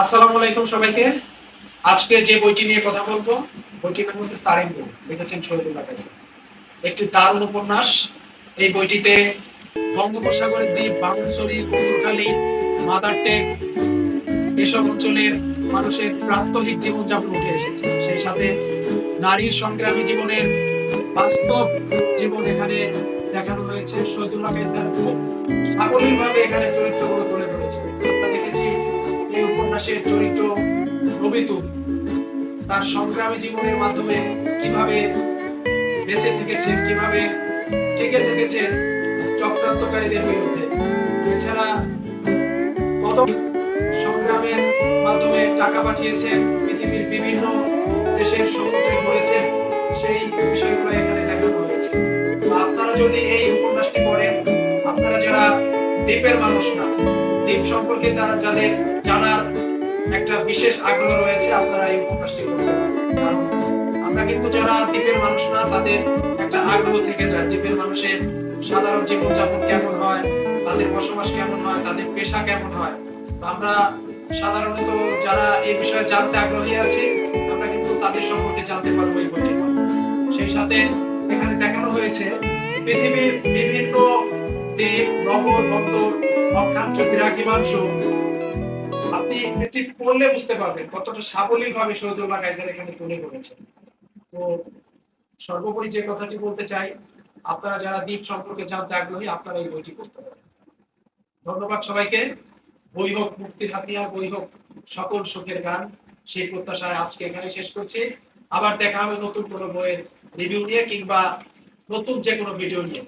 আসসালামু আলাইকুম সবাইকে। আজকে যে বইটি নিয়ে কথা বলব, বইটির নাম হচ্ছে সারেঙ্গু লিখেছেন শহীদুল্লাহ কাইসার একটি দারুণ উপন্যাস। এই বইটিতে বঙ্গোপসাগরের দ্বীপ, বামনসরি কুমুরখালী মাদার টেক, এসব অঞ্চলের মানুষের প্রাত্যহিক জীবনযাপন উঠে এসেছে। সেই সাথে নারীর সংগ্রামী জীবনের বাস্তব জীবন এখানে দেখানো হয়েছে। শহীদুল্লাহ কাইসার খুব সাবলীলভাবে এখানে চরিত্রগুলো তুলে ধরেছে। উপন্যাসের চরিত্র রবিতু তার সংগ্রামী জীবনের মাধ্যমে কীভাবে বেঁচে থেকেছে, কীভাবে টিকে থেকেছে চক্রান্তকারীদের বিরুদ্ধে। এছাড়া কত সংগ্রামের মাধ্যমে টাকা পাঠিয়েছেন পৃথিবীর বিভিন্ন দেশের সমুদ্রে ঘুরেছেন সেই বিষয়গুলো এখানে দেখানো হয়েছে। আপনারা যদি এই উপন্যাসটি পড়েন, আপনারা যারা দ্বীপের মানুষ না, দ্বীপ সম্পর্কে তারা যাদের জানার একটা বিশেষ আগ্রহ রয়েছে আপনারা এই উপন্যাসটি আমরা কিন্তু যারা দ্বীপের মানুষ না, তাদের একটা আগ্রহ থেকে যায়। দ্বীপের মানুষের সাধারণ জীবনযাপন কেমন হয়, তাদের বসবাস কেমন হয়, তাদের পেশা কেমন হয়? আমরা সাধারণত যারা এই বিষয়ে জানতে আগ্রহী আছি, আমরা কিন্তু তাদের সম্পর্কে জানতে পারব এই বইটি সেই সাথে এখানে দেখানো হয়েছে পৃথিবীর বিভিন্ন দ্বীপ নগর বন্দর অক্ষাংশ দ্রাঘিমাংশ আপনি এটি পড়লে বুঝতে পারবেন কতটা এখানে তুলে ধরেছেন। তো সর্বোপরি যে কথাটি বলতে চাই, আপনারা যারা দ্বীপ সম্পর্কে জানতে আগ্রহী, আপনারা এই বইটি পড়তে পারেন। ধন্যবাদ সবাইকে। বই হোক, মুক্তির হাতিয়ার, বই হোক, সকল সুখের গান, সেই প্রত্যাশায় আজকে এখানে শেষ করছি। আবার দেখা হবে নতুন কোনো বইয়ের রিভিউ নিয়ে কিংবা নতুন যে কোনো ভিডিও নিয়ে।